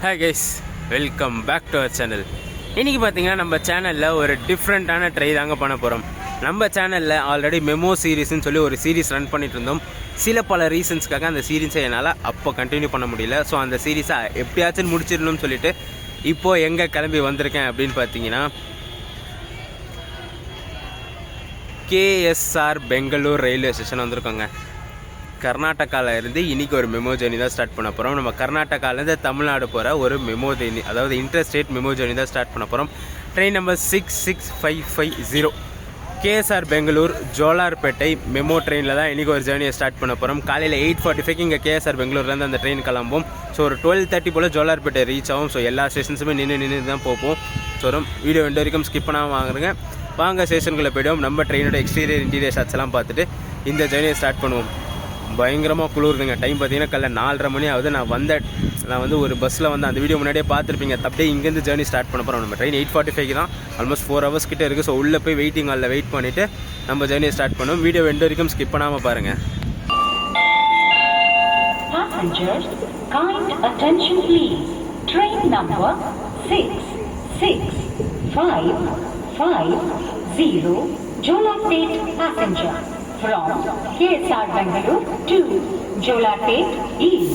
Hey guys welcome back to our channel இன்றைக்கி பார்த்தீங்கன்னா நம்ம சேனலில் ஒரு டிஃப்ரெண்ட்டான ட்ரை தாங்க பண்ண போகிறோம் நம்ம சேனலில் ஆல்ரெடி மெமோ சீரீஸ்னு சொல்லி ஒரு சீரிஸ் ரன் பண்ணிட்டு இருந்தோம். சில பல ரீசன்ஸ்க்காக அந்த சீரிஸை என்னால் அப்போ கண்டினியூ பண்ண முடியல. ஸோ அந்த சீரிஸை எப்படியாச்சும் முடிச்சிடணும்னு சொல்லிட்டு இப்போது எங்கே கிளம்பி வந்திருக்கேன் அப்படின்னு பார்த்தீங்கன்னா கேஎஸ்ஆர் பெங்களூர் ரயில்வே ஸ்டேஷன் வந்திருக்கோங்க. கர்நாடகாவிலேருந்து இன்றைக்கி ஒரு மெமோ ஜேர்னி தான் ஸ்டார்ட் பண்ண போகிறோம் நம்ம கர்நாடகாலேருந்து தமிழ்நாடு போகிற ஒரு மெமோ ஜேர்னி அதாவது இன்டர்ஸ்டேட் மெமோ ஜேர்னி தான் ஸ்டார்ட் பண்ண போகிறோம் train number six six five five zero KSR Bangalore Jolarpettai memo ட்ரெயினில் தான் இன்றைக்கி ஒரு ஜேர்னியை ஸ்டார்ட் பண்ண போகிறோம் காலையில் எயிட் ஃபார்ட்டி ஃபைவ் இங்கே கேஎஸ்ஆர் பெங்களூர்லேருந்து அந்த ட்ரெயின் கிளம்பும் ஸோ ஒரு டுவெல் தேர்ட்டி போல் ஜோலார்பேட்டை ரீச் ஆகும். ஸோ எல்லா ஸ்டேஷன்ஸுமே நின்று நின்று தான் போகும் ஸோ வரும் வீடியோ ரெண்டு வரைக்கும் ஸ்கிப் பண்ணாமல் வாங்குறேங்க வாங்க ஸ்டேஷனுக்குள்ளே போய்டுவோம். நம்ம ட்ரெயினோட எக்ஸ்டீரியர் இன்டீரியர் ஷாட்ஸ் எல்லாம் பார்த்துட்டு இந்த ஜேர்னியை ஸ்டார்ட் பண்ணுவோம். பயங்கரமாக குளிருதுங்க. டைம் பார்த்தீங்கன்னா காலைல நாலரை மணி ஆகுது. நான் வந்த நான் வந்து ஒரு பஸ்ஸில் வந்து அந்த வீடியோ முன்னாடியே பார்த்துருப்பீங்க. அப்படியே இங்கேருந்து ஜேர்னி ஸ்டார்ட் பண்ண போகிறோம் நம்ம ட்ரெயின் எயிட் ஃபார்ட்டி ஃபைவ் தான் ஆல்மோஸ்ட் ஃபோர் ஹவர்ஸ் கிட்டே இருக்குது ஸோ உள்ளே போய் வெயிட்டிங் ஹாலில் வெயிட் பண்ணிவிட்டு நம்ம ஜேர்னியை ஸ்டார்ட் பண்ணுவோம். வீடியோ ரெண்டு வரைக்கும் ஸ்கிப் பண்ணாமல் பாருங்கள் kind attention please. Train number 665550 Jolapet passenger. From KSR Bangalore to Jolapet is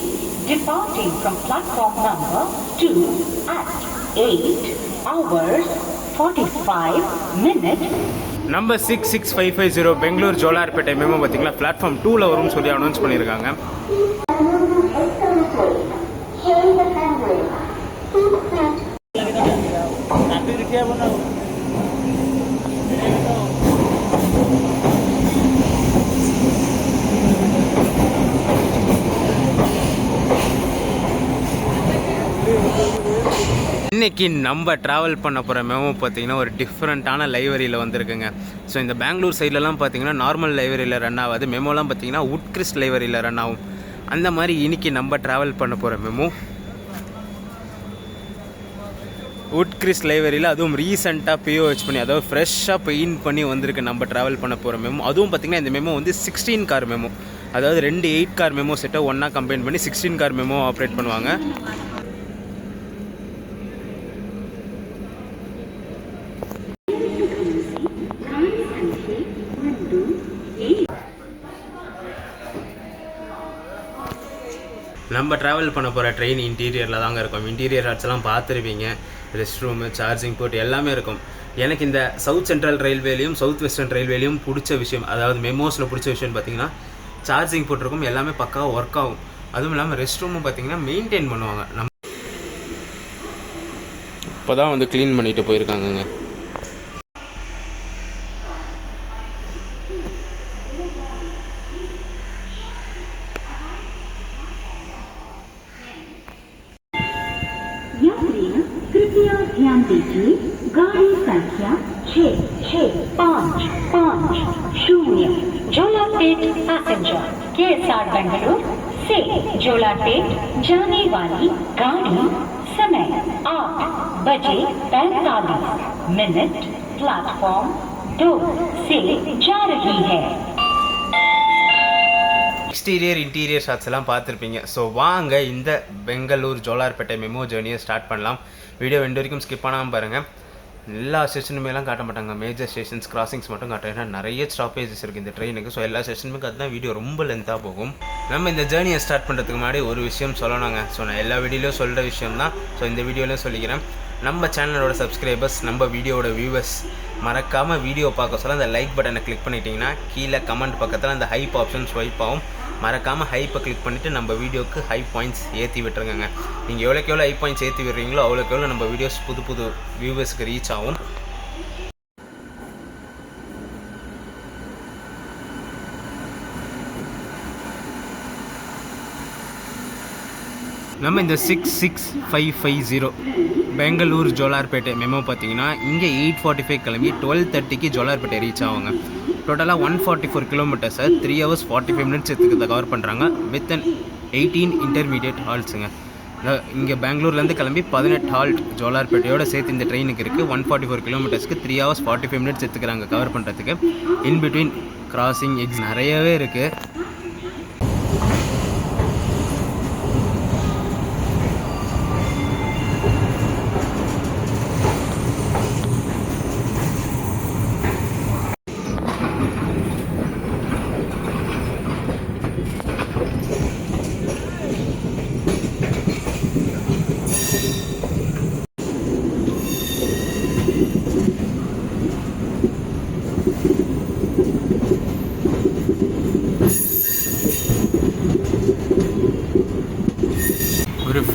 departing from platform number 2 at 8 hours 45 minutes. Number six six five five zero Bangalore Jolarpettai memo பார்த்தீங்களா? Platform டூவில் வரும்னு சொல்லி announce பண்ணியிருக்காங்க. இன்றைக்கி நம்ம travel பண்ண போகிற memo பார்த்தீங்கன்னா ஒரு டிஃப்ரெண்ட்டான லைப்ரரியில் வந்திருக்குங்க. ஸோ இந்த பெங்களூர் சைட்லலாம் பார்த்தீங்கன்னா நார்மல் லைப்ரரியில் ரன் ஆகாது. மெமோலாம் பார்த்தீங்கன்னா உட்கிறிஸ்ட் லைப்ரரியில் ரன் ஆகும். அந்த மாதிரி இன்னைக்கு நம்ம ட்ராவல் பண்ண போகிற மெமோ உட்கிறிஸ் லைப்ரரியில் அதுவும் ரீசெண்டாக பிஓஹெச் பண்ணி அதாவது ஃப்ரெஷ்ஷாக பெயிண்ட் பண்ணி வந்திருக்கு நம்ம ட்ராவல் பண்ண போகிற மெமோ அதுவும் பார்த்திங்கன்னா இந்த மெமோ வந்து சிக்ஸ்டீன் கார் மெமோ அதாவது ரெண்டு எயிட் கார் மெமோ செட்டை ஒன்றா கம்பைன் பண்ணி சிக்ஸ்டீன் கார் மெமோ ஆப்ரேட் பண்ணுவாங்க. நம்ம ட்ராவல் பண்ண போகிற ட்ரெயின் இன்டீரியரில் தாங்க இருக்கும். இன்டீரியர் ஆர்ட்ஸ்லாம் பார்த்துருப்பீங்க. ரெஸ்ட் ரூமு சார்ஜிங் போர்ட் எல்லாமே இருக்கும். எனக்கு இந்த சவுத் சென்ட்ரல் ரயில்வேலையும் சவுத் வெஸ்டர்ன் ரயில்வேலையும் பிடிச்ச விஷயம் அதாவது மெமோஸில் பிடிச்ச விஷயம் பார்த்தீங்கன்னா சார்ஜிங் போட்டிருக்கும் எல்லாமே பக்காவாக ஒர்க் ஆகும். அதுவும் இல்லாமல் ரெஸ்ட் ரூமும் பார்த்தீங்கன்னா மெயின்டைன் பண்ணுவாங்க. நம்ம இப்போ தான் வந்து க்ளீன் பண்ணிட்டு போயிருக்காங்கங்க. वाली गाड़ी समय आठ बजे पैंतालीस मिनट प्लेटफॉर्म दो से जा रही है எக்ஸ்டீரியர் இன்டீரியர் ஷாட்ஸ் எல்லாம் பார்த்துருப்பீங்க ஸோ வாங்க இந்த பெங்களூர் ஜோலார்பேட்டை மெமோ ஜேர்னியை ஸ்டார்ட் பண்ணலாம் வீடியோ ரெண்டு வரைக்கும் ஸ்கிப் பண்ணாமல் பாருங்கள் எல்லா ஸ்டேஷனுமேலாம் காட்ட மாட்டாங்க. மேஜர் ஸ்டேஷன்ஸ் கிராசிங்ஸ் மட்டும் காட்டுறாங்க ஏன்னா நிறைய ஸ்டாப்பேஜஸ் இருக்குது இந்த ட்ரெயினுக்கு ஸோ எல்லா ஸ்டேஷனுமே காத்து தான் வீடியோ ரொம்ப லென்த்தாக போகும். நம்ம இந்த ஜேர்னியை ஸ்டார்ட் பண்ணுறதுக்கு முன்னாடி ஒரு விஷயம் சொல்லணுங்க. ஸோ நான் எல்லா வீடியோலையும் சொல்கிற விஷயம் தான் ஸோ இந்த வீடியோலையும் சொல்லிக்கிறேன். நம்ம சேனலோட சப்ஸ்கிரைபர்ஸ் நம்ம வீடியோவோட வியூவர்ஸ் மறக்காமல் வீடியோ பார்க்க சொல்ல அந்த லைக் பட்டனை கிளிக் பண்ணிட்டீங்கன்னா கீழே கமெண்ட் பக்கத்தில் அந்த ஹைப் ஆப்ஷன் ஸ்வைப் ஆகும். மறக்காமல் ஹைப்பை கிளிக் பண்ணிவிட்டு நம்ம வீடியோக்கு ஹை பாயிண்ட்ஸ் ஏற்றி விட்டுருங்க நீங்கள் எவ்வளோக்கு எவ்வளோ ஹை பாயிண்ட்ஸ் ஏற்றி விடுறீங்களோ அவ்வளோக்கு எவ்வளோ நம்ம வீடியோஸ் புது புது வியூவர்ஸ்க்கு ரீச் ஆகும். நம்ம இந்த six six five five zero Bangalore Jolarpettai MEMU பார்த்தீங்கன்னா இங்கே எயிட் ஃபார்ட்டி ஃபைவ் கிளம்பி டுவெல் தேர்ட்டிக்கு ஜோலார்பேட்டை ரீச் ஆகுங்க. டோட்டலாக one forty four கிலோமீட்டர்ஸை three hours forty five minutes எடுத்துக்கிறத cover பண்ணுறாங்க வித் அன் எயிட்டீன் இன்டர்மீடியட் ஹால்ஸுங்க இங்கே பெங்களூர்லேருந்து கிளம்பி பதினெட்டு ஹால்ட் ஜோலார்பேட்டையோட சேர்த்து இந்த ட்ரெயினுக்கு இருக்குது one forty four கிலோமீட்டர்ஸ்க்கு three hours forty five minutes எடுத்துக்கிறாங்க கவர் பண்ணுறதுக்கு இன் பிட்வீன் கிராசிங் எக்ஸ் நிறையவே இருக்குது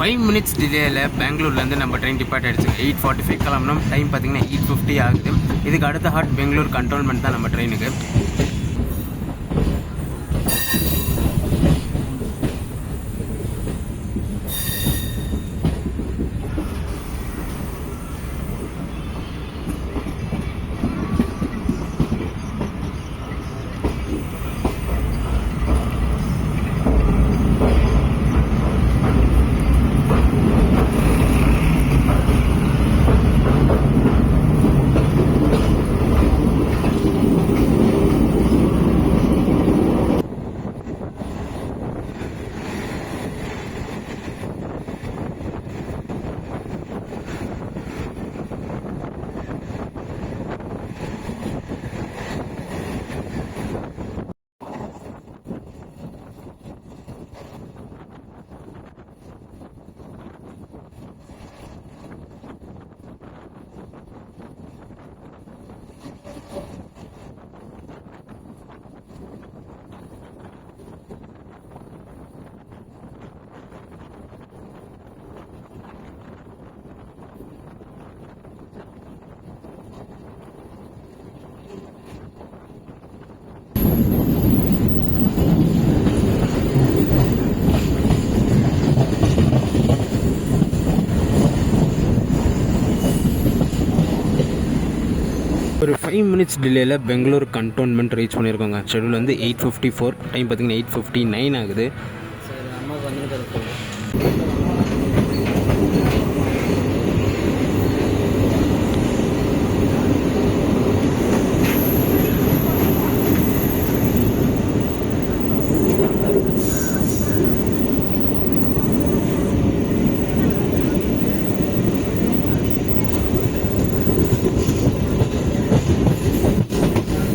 ஃபைவ் மினிட்ஸ் டிலேயில் பெங்களூர்லேருந்து நம்ம ட்ரெயின் டிபார்ட் ஆகிடுச்சு எயிட் ஃபார்ட்டி ஃபைவ் கிளம்புனோம். டைம் பார்த்தீங்கன்னா எயிட் ஃபிஃப்டி ஆகுது. இதுக்கு அடுத்த ஹாட் பெங்களூர் கண்ட்ரோல்மெண்ட் தான் நம்ம ட்ரெயினுக்கு ஒரு ஃபைவ் மினிட்ஸ் டிலேயில் பெங்களூர் கண்டோன்மெண்ட் ரீச் பண்ணியிருக்கோங்க ஷெடியூல் வந்து எயிட் ஃபிஃப்டி ஃபோர் டைம் பார்த்தீங்கன்னா எயிட் ஃபிஃப்டி நைன் ஆகுது. ハハハハ!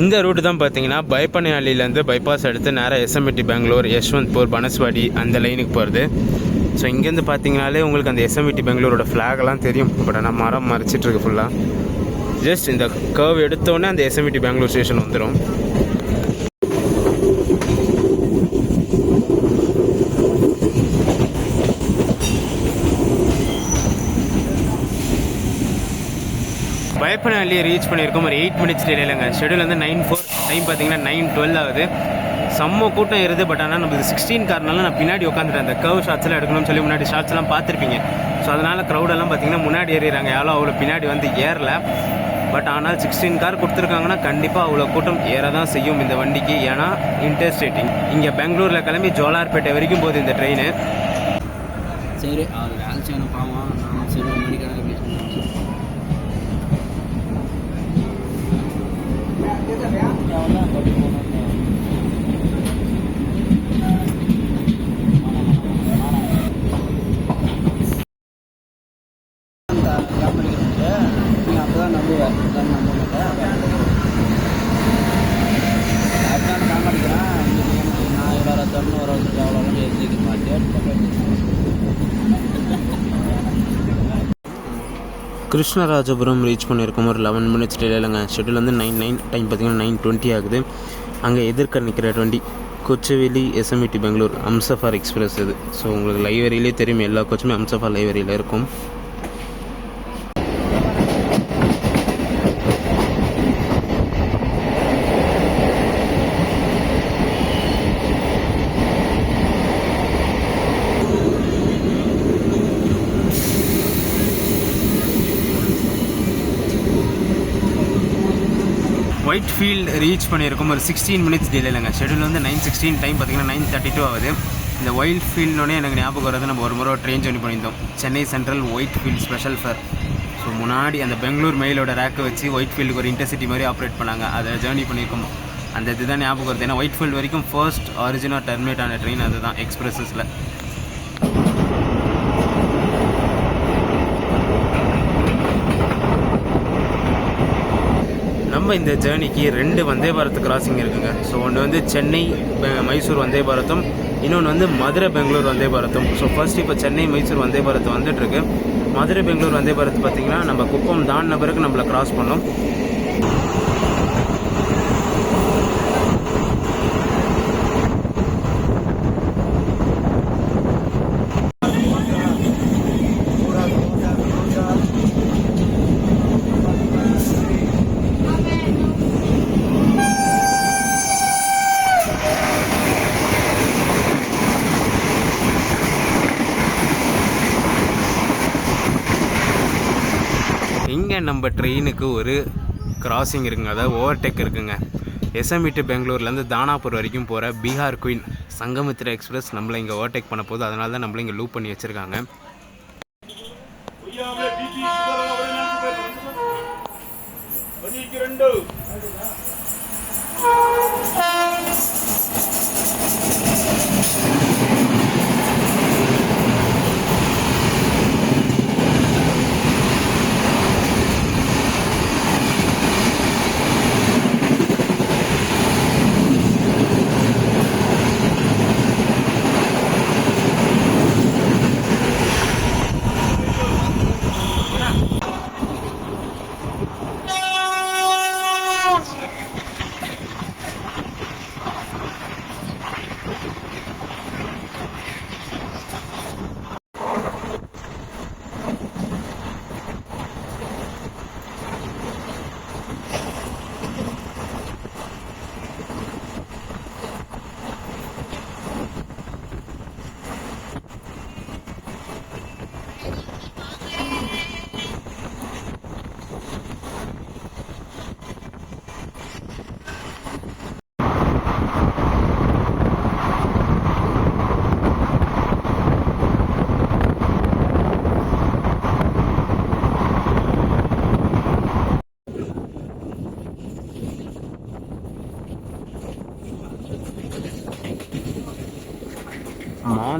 இந்த ரூட்டு தான் பார்த்தீங்கன்னா பைப்பனையாளிலேருந்து பைபாஸ் எடுத்து நேராக எஸ்எம்இடி பெங்களூர் யஷ்வந்த்பூர் பனஸ்வாடி அந்த லைனுக்கு போகிறது ஸோ இங்கேருந்து பார்த்தீங்கனாலே உங்களுக்கு அந்த எஸ்எம்இடி பெங்களூரோட ஃப்ளாகெல்லாம் தெரியும். பட் ஆனால் மரம் மறைச்சிட்ருக்கு ஃபுல்லாக ஜஸ்ட் இந்த கர்வ் எடுத்தோடனே அந்த எஸ்எம்இடி பெங்களூர் ஸ்டேஷன் வந்துடும் பயப்பனஹள்ளியை ரீச் பண்ணியிருக்கோம். ஒரு எயிட் மினிட்ஸ் டிலேலங்க ஷெடியூல் வந்து நைன் ஃபோர் டைம் பார்த்தீங்கன்னா நைன் டுவெல் ஆகுது. செம்ம கூட்டம் இருது பட் ஆனால் நம்ம சிக்ஸ்டீன் கார்னால நான் பின்னாடி உட்காந்துட்டேன் அந்த கர்வ் ஷாட்ஸ்லாம் எடுக்கணும்னு சொல்லி முன்னாடி ஷாட்ஸ்லாம் பார்த்துருப்பீங்க. ஸோ அதனால் க்ரௌடெல்லாம் பார்த்தீங்கன்னா முன்னாடி ஏறிறாங்க யாரும் அவ்வளோ பின்னாடி வந்து ஏறல. பட் ஆனால் சிக்ஸ்டீன் கார் கொடுத்துருக்காங்கன்னா கண்டிப்பாக அவ்வளோ கூட்டம் ஏற தான் செய்யும் இந்த வண்டிக்கு. ஏன்னா இன்டர்ஸ்டேட்டிங் இங்கே பெங்களூரில் கிளம்பி ஜோலார்பேட்டை வரைக்கும் போகுது இந்த ட்ரெயின் சரி அவர் வேலை செய்யணும் பாவம். நான் சரி மணிக்கணக்கு Thank you. கிருஷ்ணராஜபுரம் ரீச் பண்ணியிருக்கோம். ஒரு லெவன் மினிட்ஸ் டிலேலங்க ஷெட்யூல் வந்து நைன் நைன் டைம் பார்த்தீங்கன்னா நைன் டுவெண்ட்டி ஆகுது. அங்கே எதிர்க்க நிற்கிற twenty Kochuveli SMVT Bangalore Humsafar express இது. ஸோ உங்களுக்கு லைப்ரரியிலே தெரியும். எல்லா கோச்சுமே அம்சஃபார் லைப்ரரியில் இருக்கும் ஒயிட் ஃபீல்ட் ரீச் பண்ணியிருக்கோம். ஒரு சிக்ஸ்டீன் மினிட்ஸ் டிலேலங்க ஷெடியூல் வந்து நைன் சிக்ஸ்டீன் டைம் பார்த்தீங்கன்னா நைன் தேர்ட்டி டூ ஆகுது. இந்த ஒயிட் ஃபீல்டோடனே எனக்கு ஞாபகம் வருது நம்ம ஒரு முறை ட்ரெயின் ஜர்னி பண்ணியிருந்தோம். Chennai central Whitefield special fare so முன்னாடி அந்த பெங்களூர் மெயிலோட ரேக்கை வச்சு ஒயிட் ஃபீல்டுக்கு ஒரு இன்டர்சிட்டி மாதிரி ஆப்ரேட் பண்ணாங்க. அதை ஜேர்னி பண்ணியிருக்கோம். அந்த இதுதான் ஞாபகம் வருது. ஏன்னா ஒயிட் ஃபீல்டு வரைக்கும் ஃபர்ஸ்ட் ஒரிஜினல் டெர்மினேட் ஆன ட்ரெயின் அதுதான் எக்ஸ்பிரஸஸில் நம்ம இந்த ஜேர்னிக்கு ரெண்டு வந்தே பாரத் கிராசிங் இருக்குங்க. ஸோ ஒன்று வந்து சென்னை மைசூர் வந்தே பாரத்தும் இன்னொன்று வந்து மதுரை பெங்களூர் வந்தே பாரத்தும். ஸோ ஃபர்ஸ்ட் இப்போ சென்னை மைசூர் வந்தே பாரத் வந்துட்டுருக்கு. மதுரை பெங்களூர் வந்தே பாரத் பார்த்தீங்கன்னா நம்ம குப்பம் தாண்டின பிறகு நம்மளை கிராஸ் பண்ணோம் இங்கே நம்ம ட்ரெயினுக்கு ஒரு கிராசிங் இருக்குங்க. அதாவது ஓவர்டேக் இருக்குங்க. எஸ்எம்இ டு பெங்களூர்லேருந்து தானாப்பூர் வரைக்கும் போகிற பீகார் குயின் சங்கமித்ரா எக்ஸ்பிரஸ் நம்மளை இங்கே ஓவர்டேக் பண்ண போகுது. அதனால தான் நம்மளை இங்கே லூப் பண்ணி வச்சுருக்காங்க.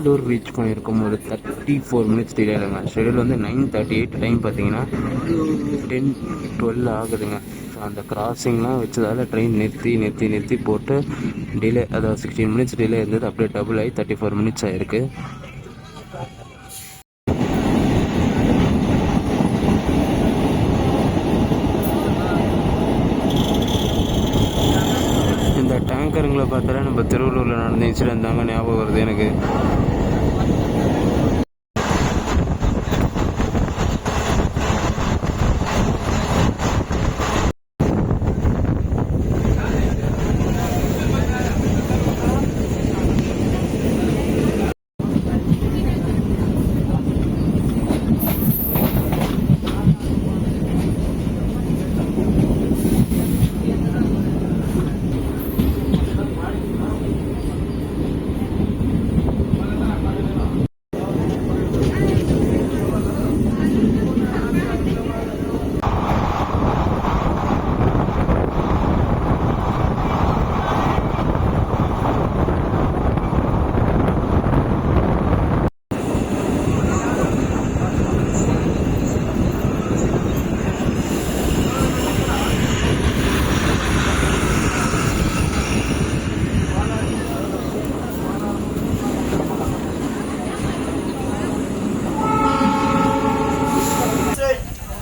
மாலூர் ரீச் பண்ணியிருக்கோம் ஒரு தேர்ட்டி ஃபோர் மினிட்ஸ் டிலே ஆகுதுங்க. ஷெடியூல் வந்து நைன் தேர்ட்டி எயிட் டைம் பார்த்தீங்கன்னா டென் டுவெல் ஆகுதுங்க. ஸோ அந்த கிராசிங்லாம் வச்சதால் ட்ரெயின் நிறுத்தி நிறுத்தி நிறுத்தி போட்டு டிலே அதாவது சிக்ஸ்டீன் மினிட்ஸ் டிலே இருந்தது. அப்படியே டபுள் ஆகி தேர்ட்டி ஃபோர் மினிட்ஸ் ஆகிருக்கு இந்த டேங்கருங்களை பார்த்தாலே நம்ம திருவள்ளூரில் நடந்த இன்சிடென்ட் தாங்க ஞாபகம் வருது எனக்கு.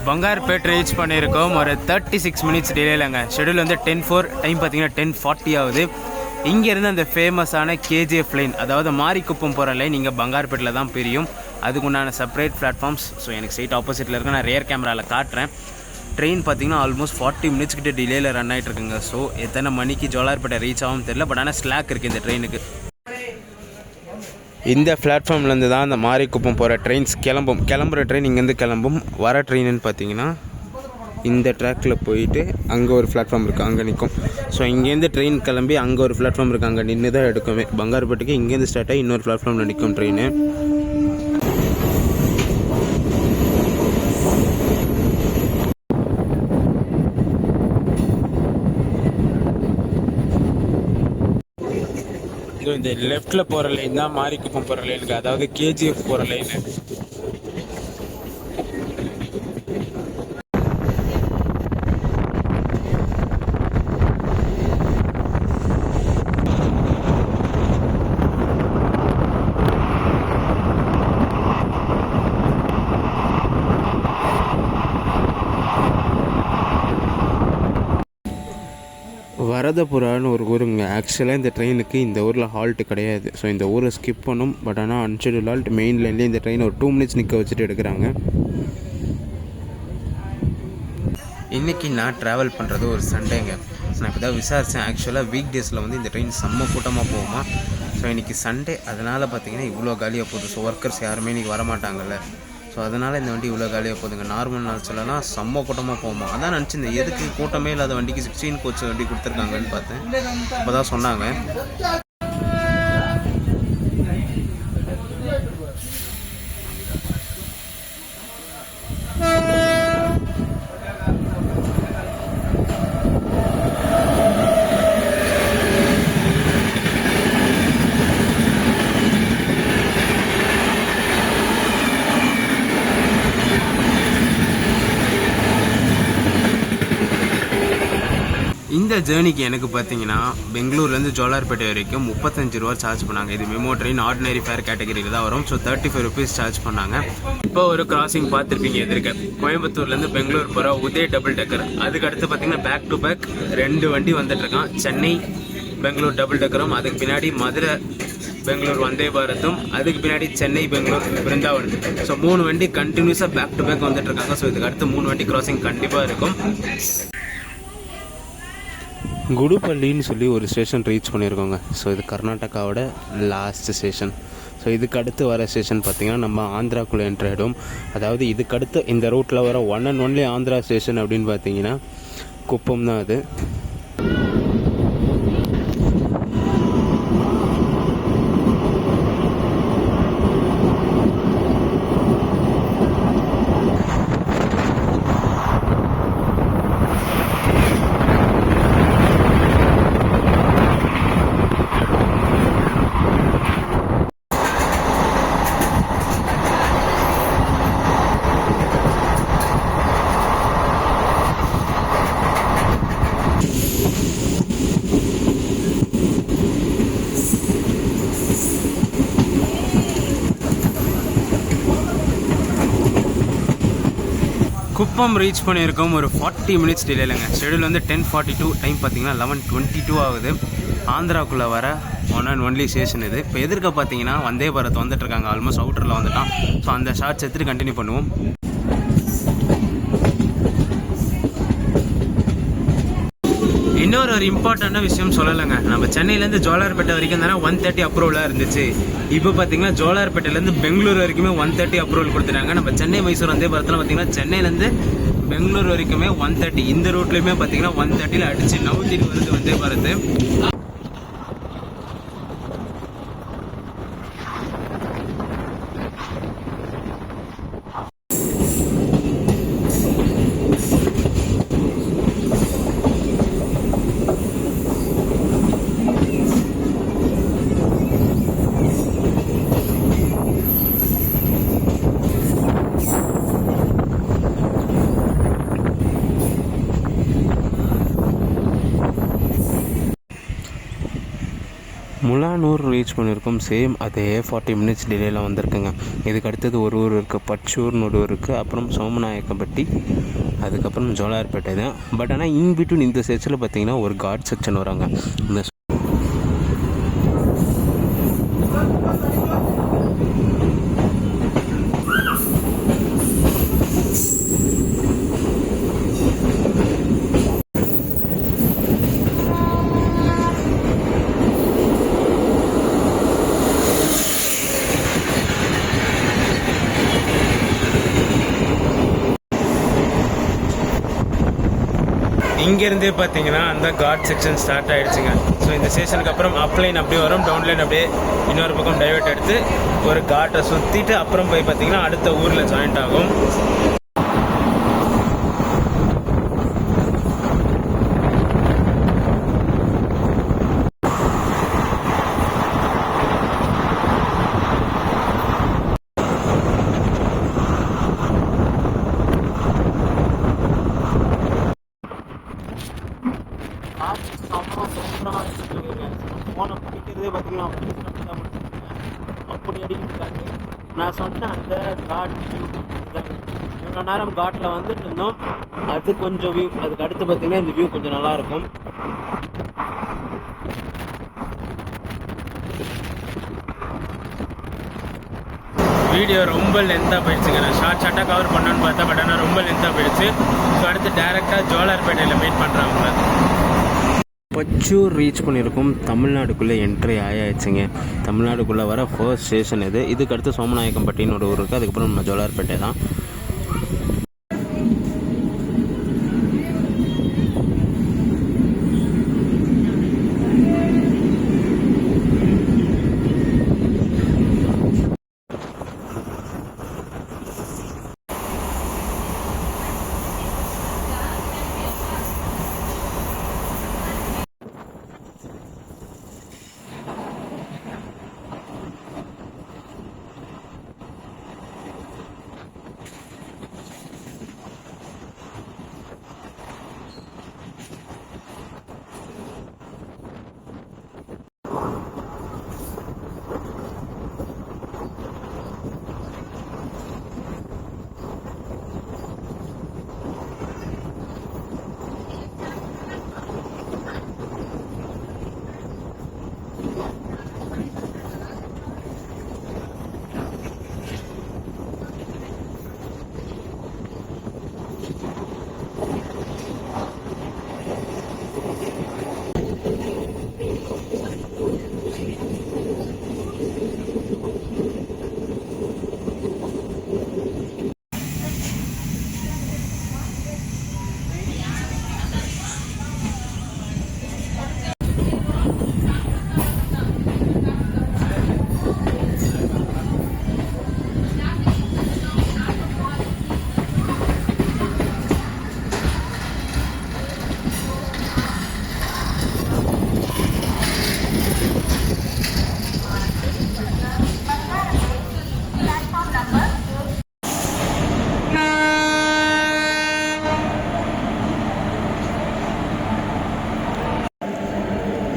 பங்கார்பேட் ரீச் பண்ணியிருக்கோம். ஒரு தேர்ட்டி சிக்ஸ் மினிட்ஸ் டிலேலங்க ஷெடியூல் வந்து டென் ஃபோர் டைம் பார்த்தீங்கன்னா டென் ஃபார்ட்டி ஆகுது. இங்கேருந்து அந்த ஃபேமஸான கேஜிஎஃப் லைன் அதாவது மாரிக்குப்பம் போகிற லைன் இங்கே பங்கார்பேட்டில் தான் பிரியும். அதுக்குண்டான செப்பரேட் பிளாட்ஃபார்ம்ஸ் ஸோ எனக்கு சைட் ஆப்போசிட்டில் இருக்க. நான் ரேர் கேமராவில் காட்டுறேன். ட்ரெயின் பார்த்தீங்கன்னா ஆல்மோஸ்ட் ஃபார்ட்டி மினிட்ஸ் கிட்ட டிலேயில் ரன் ஆகிட்டு இருக்குங்க. ஸோ எத்தனை மணிக்கு ஜோலார்பேட்டை ரீச் ஆகும் தெரியல. பட் ஆனால் ஸ்லாக் இருக்குது இந்த ட்ரெயினுக்கு இந்த பிளாட்ஃபார்ம்லேருந்து தான் அந்த மாரிக்குப்பம் போகிற ட்ரெயின்ஸ் கிளம்பும். கிளம்புற ட்ரெயின் இங்கேருந்து கிளம்பும். வர ட்ரெயின்னு பார்த்தீங்கன்னா இந்த ட்ராக்கில் போயிட்டு அங்கே ஒரு பிளாட்ஃபார்ம் இருக்குது அங்கே நிற்கும் ஸோ இங்கேருந்து ட்ரெயின் கிளம்பி அங்கே ஒரு பிளாட்ஃபார்ம் இருக்குது அங்கே நின்று தான் எடுக்குமே. பங்காருப்பேட்டுக்கு இங்கேருந்து ஸ்டார்ட் ஆகி இன்னொரு பிளாட்ஃபார்மில் நிற்கும் ட்ரெயின் இந்த லெஃப்டில் போகிற லைன் தான் மாரிக்குப்பம் போகிற லைனுக்கு அதாவது கேஜிஎஃப் போகிற லைனு வரதபுரான்னு ஒரு ஊருங்க. ஆக்சுவலாக இந்த ட்ரெயினுக்கு இந்த ஊரில் ஹால்ட்டு கிடையாது. ஸோ இந்த ஊரை ஸ்கிப் பண்ணும். பட் ஆனால் அன்ஷெடியூல் ஹால்ட் மெயின் லைன்லேயே இந்த ட்ரெயின் ஒரு டூ மினிட்ஸ் நிற்க வச்சுட்டு எடுக்கிறாங்க. இன்றைக்கி நான் ட்ராவல் பண்ணுறது ஒரு சண்டேங்க நான் இப்போ தான் விசாரித்தேன் ஆக்சுவலாக வீக் டேஸில் வந்து இந்த ட்ரெயின் செம்ம கூட்டமாக போகுமா? ஸோ இன்றைக்கி சண்டே அதனால் பார்த்தீங்கன்னா இவ்வளோ காலியாக போகுது. ஸோ ஒர்க்கர்ஸ் யாருமே இன்றைக்கி வரமாட்டாங்கல்ல. ஸோ அதனால் இந்த வண்டி இவ்வளோ காலியாக போகுதுங்க. நார்மல் நாள் சொல்லலாம் செம்ம கூட்டமாக போகுமா. அதான் நினச்சிருந்தேன் எதுக்கு கூட்டமே இல்லாத வண்டிக்கு சிக்ஸ்டீன் கோச் வண்டி கொடுத்துருக்காங்கன்னு பார்த்தேன். இப்போ தான் சொன்னாங்க இந்த ஜேர்னிக்கு எனக்கு பார்த்தீங்கன்னா பெங்களூர்லேருந்து ஜோலார்பேட்டை வரைக்கும் முப்பத்தஞ்சு ரூபா சார்ஜ் பண்ணாங்க. இது மெமோ ட்ரெயின் ஆர்டினரி ஃபேர் கேட்டகரியில் தான் வரும். So thirty five rupees charge பண்ணாங்க. இப்போ ஒரு கிராசிங் பார்த்துருப்பீங்க எதிர்க்க. கோயம்புத்தூர்லேருந்து பெங்களூர் போகிற உதய டபுள் டக்கர் அதுக்கு அடுத்து பார்த்தீங்கன்னா பேக் டு பேக் ரெண்டு வண்டி வந்துட்டுருக்கான் சென்னை பெங்களூர் டபுள் டக்கரும் அதுக்கு பின்னாடி மதுரை பெங்களூர் வந்தே பாரத்தும். அதுக்கு பின்னாடி சென்னை பெங்களூர் பிருந்தாவன் ஸோ மூணு வண்டி கண்டினியூஸாக பேக் டு பேக் வந்துட்டு இருக்காங்க. ஸோ இதுக்கு அடுத்து மூணு வண்டி கிராசிங் கண்டிப்பாக இருக்கும். குடுப்பள்ளின்னு சொல்லி ஒரு ஸ்டேஷன் ரீச் பண்ணியிருக்கோங்க. ஸோ இது கர்நாடகாவோட லாஸ்ட் ஸ்டேஷன் ஸோ இதுக்கு அடுத்து வர ஸ்டேஷன் பார்த்தீங்கன்னா நம்ம ஆந்திராக்குள்ளே என்ட்ரு ஆகிடும் அதாவது இதுக்கடுத்து இந்த ரூட்டில் வர one and only Andhra station அப்படின்னு பார்த்தீங்கன்னா குப்பம் தான் அது. குப்பம் ரீச் பண்ணியிருக்கோம். ஒரு ஃபார்ட்டி மினிட்ஸ் இல்லைங்க. ஷெடியூல் வந்து டென் ஃபார்ட்டி டூ டைம் பார்த்தீங்கன்னா லெவன் டுவெண்ட்டி டூ ஆகுது. ஆந்திராக்குள்ளே வர ஒன் அண்ட் ஒன்லி ஸ்டேஷன் இது. இப்போ எதிர்க்க பார்த்தீங்கன்னா வந்தே பாரத் வந்துட்டு இருக்காங்க. ஆல்மோஸ்ட் அவுட்டரில் வந்துட்டான். ஸோ அந்த ஷார்ட்ஸ் எடுத்துகிட்டு கண்டினியூ பண்ணுவோம். இன்னொரு ஒரு இம்பார்ட்டண்டான விஷயம் சொல்லலைங்க. நம்ம சென்னையிலேருந்து ஜோலார்பேட்டை வரைக்கும் தானே ஒன் தேர்ட்டி அப்ரூவலாக இருந்துச்சு. இப்போ பார்த்தீங்கன்னா ஜோலார்பேட்டையிலேருந்து பெங்களூர் வரைக்குமே ஒன் தேர்ட்டி அப்ரூவல் கொடுத்துட்டாங்க. நம்ம சென்னை மைசூர் வந்தே பாரத்தில் பார்த்தீங்கன்னா சென்னையிலேருந்து பெங்களூர் வரைக்குமே ஒன் தேர்ட்டி இந்த ரூட்லையுமே பார்த்தீங்கன்னா ஒன் தேர்ட்டியில் அடிச்சு நவுத்திட்டு வருது வந்தே பாரத் முலானூர் ரீச் பண்ணியிருக்கோம். சேம் அதே ஃபார்ட்டி மினிட்ஸ் டிலேயில் வந்திருக்குங்க. இதுக்கு அடுத்தது ஒரு ஊர் இருக்குது பச்சூர்னு ஒரு ஊர் இருக்குது அப்புறம் சோமநாயக்கப்பட்டி அதுக்கப்புறம் ஜோலார்பேட்டை தான். பட் ஆனால் இன் பிட்வீன் இந்த செக்ஷனில் பார்த்தீங்கன்னா ஒரு காட் செக்ஷன் வராங்க. இந்த இங்கேருந்தே பார்த்தீங்கன்னா அந்த காட் செக்ஷன் ஸ்டார்ட் ஆகிடுச்சுங்க ஸோ இந்த ஸ்டேஷனுக்கு அப்புறம் அப்லைன் அப்படியே வரும் டவுன்லைன் அப்படியே இன்னொரு பக்கம் டைவர்ட் எடுத்து ஒரு காட்டை சுற்றிட்டு அப்புறம் போய் பார்த்தீங்கன்னா அடுத்த ஊரில் ஜாயிண்ட் ஆகும் காற்று செம்ம சூப்பராக வச்சுருக்கீங்க ஃபோனை பிடிக்கிறதே பார்த்தீங்கன்னா அப்படி ஸ்டப் தான் முடிச்சிருக்கேன் அப்படி அடிக்கிறாங்க நான் சொன்ன அந்த காட் இவ்வளோ நேரம் காட்டில் வந்துட்டு இருந்தோம். அது கொஞ்சம் வியூ அதுக்கு அடுத்து பார்த்தீங்கன்னா இந்த வியூ கொஞ்சம் நல்லா இருக்கும் வீடியோ ரொம்ப லென்த்தாக போயிடுச்சுங்க. நான் ஷார்ட் ஷார்ட்டாக கவர் பண்ணணும்னு பார்த்தா பட் ஆனால் ரொம்ப லென்த்தாக போயிடுச்சு. ஸோ அடுத்து டேரெக்டாக ஜோலார்பேட்டையில் மீட் பண்ணுறவங்க பச்சூர் ரீச் பண்ணியிருக்கோம். தமிழ்நாடுக்குள்ளே என்ட்ரி ஆயாச்சுங்க. தமிழ்நாடுக்குள்ளே வர ஃபர்ஸ்ட் ஸ்டேஷன் இது இதுக்கு அடுத்து சோமநாயக்கம்பட்டின்னு ஒரு ஊர் இருக்குது அதுக்கப்புறம் நம்ம ஜோலார்பேட்டை தான்.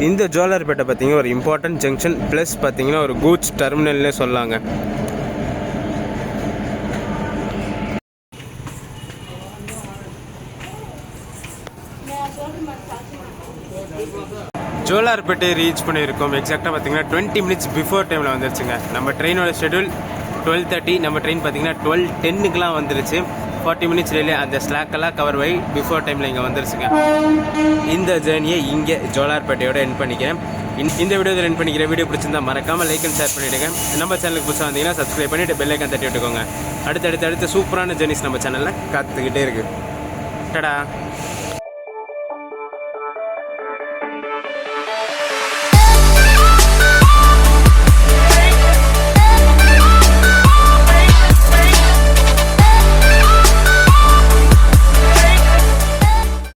இந்த ஜோலார்பேட்டை பார்த்தீங்கன்னா ஒரு இம்பார்ட்டன்ட் ஜங்ஷன் ப்ளஸ் பார்த்தீங்கன்னா ஒரு கூட்ஸ் டெர்மினல்னே சொல்லாங்க. ஜோலார்பேட்டை ரீச் பண்ணியிருக்கோம். எக்ஸாக்டாக பார்த்தீங்கன்னா டுவெண்ட்டி மினிட்ஸ் பிஃபோர் டைமில் வந்துருச்சுங்க. நம்ம ட்ரெயினோட ஷெடியூல் டுவெல் தேர்ட்டி நம்ம ட்ரெயின் பார்த்தீங்கன்னா டுவெல் டென்னுக்குலாம் வந்துருச்சு. ஃபார்ட்டி மினிட்ஸ் டெய்லி அந்த ஸ்லாக்கெல்லாம் கவர் பை பிஃபோர் டைமில் இங்கே வந்துருச்சுங்க. இந்த ஜேர்னியை இங்கே ஜோலார்பேட்டையோட என் பண்ணிக்கிறேன். இந்த- இந்த என் பண்ணிக்கிறேன் வீடியோ பிடிச்சிருந்தா மறக்காமல் லைக் அண்ட் ஷேர் பண்ணிவிடுங்க நம்ம சேனலுக்கு புதுசாக வந்தீங்கன்னா சப்ஸ்கிரைப் பண்ணிவிட்டு பெல்லைக்கன் தட்டி விட்டுக்கோங்க. அடுத்தடுத்து அடுத்த சூப்பரான ஜேர்னிஸ் நம்ம சேனலில் காத்துக்கிட்டே இருக்குது டடா.